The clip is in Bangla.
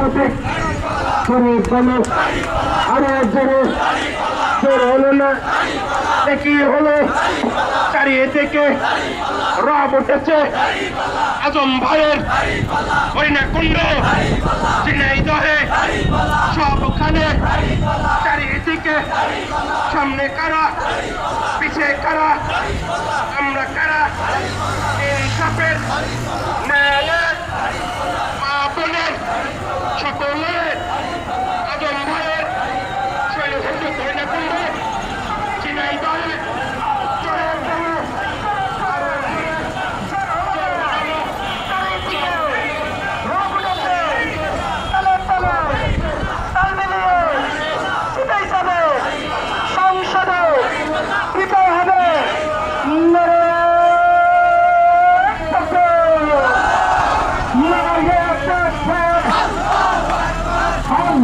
প্রতীক করে বলো। হলো না। কি হলো। চারিয়ে থেকে রব উঠেছে। আজম ভাইয়ের হরিণা কুণ্ড। ঝিনাইদহে সবখানে চারিদিকে সামনে কারা? পিছে কারা?